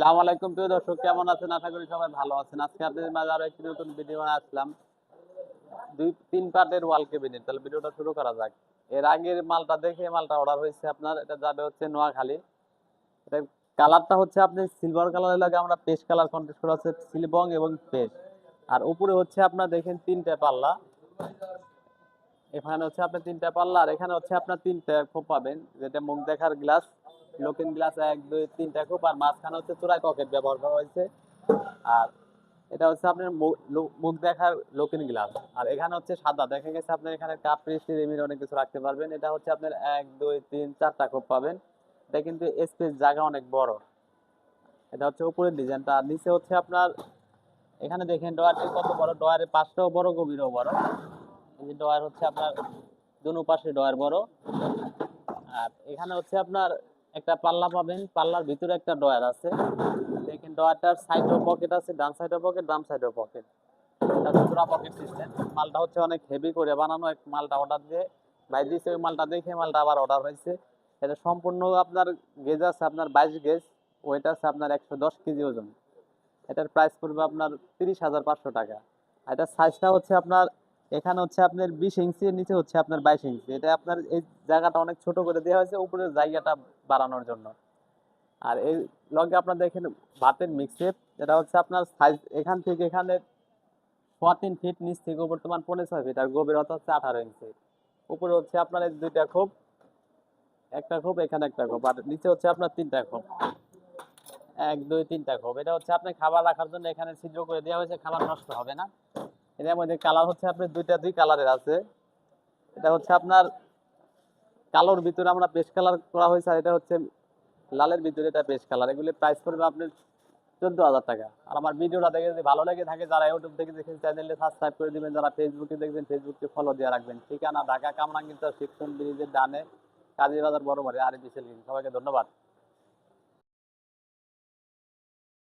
সালাম আলাইকুম প্রিয় দর্শক, কেমন আছেন? আশা করি সবাই ভালো আছেন। আজকে আপনাদের আরও একটি নতুন ভিডিও আসলাম। দুই, তিন পার্টের ওয়াল কেবিনেট তাহলে ভিডিওটা শুরু করা যাক। এর আগের মালটা দেখে মালটা অর্ডার হয়েছে আপনার। এটা যাবে হচ্ছে নোয়াখালী। এটা কালারটা হচ্ছে আপনি সিলভার লাগে আমরা পেস্ট কালার কন্টেস্ট করা হচ্ছে সিলবং এবং পেস্ট আর উপরে হচ্ছে আপনার দেখেন তিনটা পাল্লা। এখানে হচ্ছে আপনার তিনটা পাল্লা আর এখানে হচ্ছে আপনার তিনটা খোপ পাবেন। যেটা মুখ দেখার গ্লাস লোকিং গ্লাস এক, দুই তিনটা খোপ আর মাঝখানে হচ্ছে চূড়ায় পকেট ব্যবহার করা হয়েছে। আর এটা হচ্ছে আপনার মুখ দেখার লোকিং গ্লাস। আর এখানে হচ্ছে সাদা, দেখা গেছে আপনার এখানে কাপ, পেস্ট্রি, রেমির অনেক কিছু রাখতে পারবেন। এটা হচ্ছে আপনার এক, দুই, তিন, চারটা খোপ পাবেন। এটা কিন্তু স্পেস জায়গা অনেক বড়। এটা হচ্ছে উপরের ডিজাইনটা আর নিচে হচ্ছে আপনার, এখানে দেখেন ডয়ারটি কত বড়? ডয়ারের পাশটাও বড়, গভীরও বড়। এই ডয়ার হচ্ছে আপনার দুনো পাশে ডয়ার বড়। আর এখানে হচ্ছে আপনার একটা পাল্লা পাবেন, পাল্লার ভিতরে একটা ডয়ার আছে। দেখেন ডয়ারটার সাইডেও পকেট আছে, ডান সাইডেও পকেট বাম সাইডেও পকেট এটা পকেট সিস্টেম মালটা হচ্ছে অনেক হেভি করে বানানো, এক মালটা অর্ডার দিয়ে ভাই দিয়েছে ওই মালটা দেখে মালটা আবার অর্ডার হয়েছে। এটা সম্পূর্ণ আপনার গেজ আছে, আপনার বাইশ গেজ ওয়েট আছে আপনার একশো দশ কেজি ওজন। এটার প্রাইস পড়বে আপনার তিরিশ হাজার পাঁচশো টাকা। এটার সাইজটা হচ্ছে আপনার এখানে হচ্ছে আপনার বিশ ইঞ্চি নিচে হচ্ছে আপনার বাইশ ইঞ্চি। এটা আপনার এই জায়গাটা অনেক ছোট করে দেওয়া হয়েছে, উপরের জায়গাটা বাড়ানোর জন্য। আর এই লগে আপনার দেখেন ভাতের মিক্সেপ এটা হচ্ছে আপনার সাইজ এখান থেকে এখানে তিন ফিট নিচ থেকে বর্তমান পনেরো ছয় ফিট আর গভীরতা হচ্ছে আঠারো ইঞ্চি। উপরে হচ্ছে আপনার এই দুইটা খোপ, একটা খোপ, এখানে একটা খোপ, আর নিচে হচ্ছে আপনার তিনটা খোপ। এক, দুই, তিনটা খোপ। এটা হচ্ছে আপনি খাবার রাখার জন্য এখানে ছিদ্র করে দেওয়া হয়েছে, খাবার নষ্ট হবে না। এটার মধ্যে কালার হচ্ছে আপনার দুইটা, দুই কালারের আছে। এটা হচ্ছে আপনার কালোর ভিতরে আমরা পেস্ট কালার করা হয়েছে, আর এটা হচ্ছে লালের ভিতরে এটা পেস্ট কালার এগুলি প্রাইস পড়বে আপনার চোদ্দ হাজার টাকা। আর আমার ভিডিওটা দেখে যদি ভালো লেগে থাকে, যারা ইউটিউব থেকে দেখেন চ্যানেলে সাবস্ক্রাইব করে দিবেন। যারা ফেসবুকে দেখবেন ফেসবুককে ফলো দিয়ে রাখবেন। ঠিকানা ঢাকা কামরাঙ্গিতা শিক্ষণ ব্রিজের ডানে কাজী বাজার বড় বাড়ি আর বিশেষ সবাইকে ধন্যবাদ।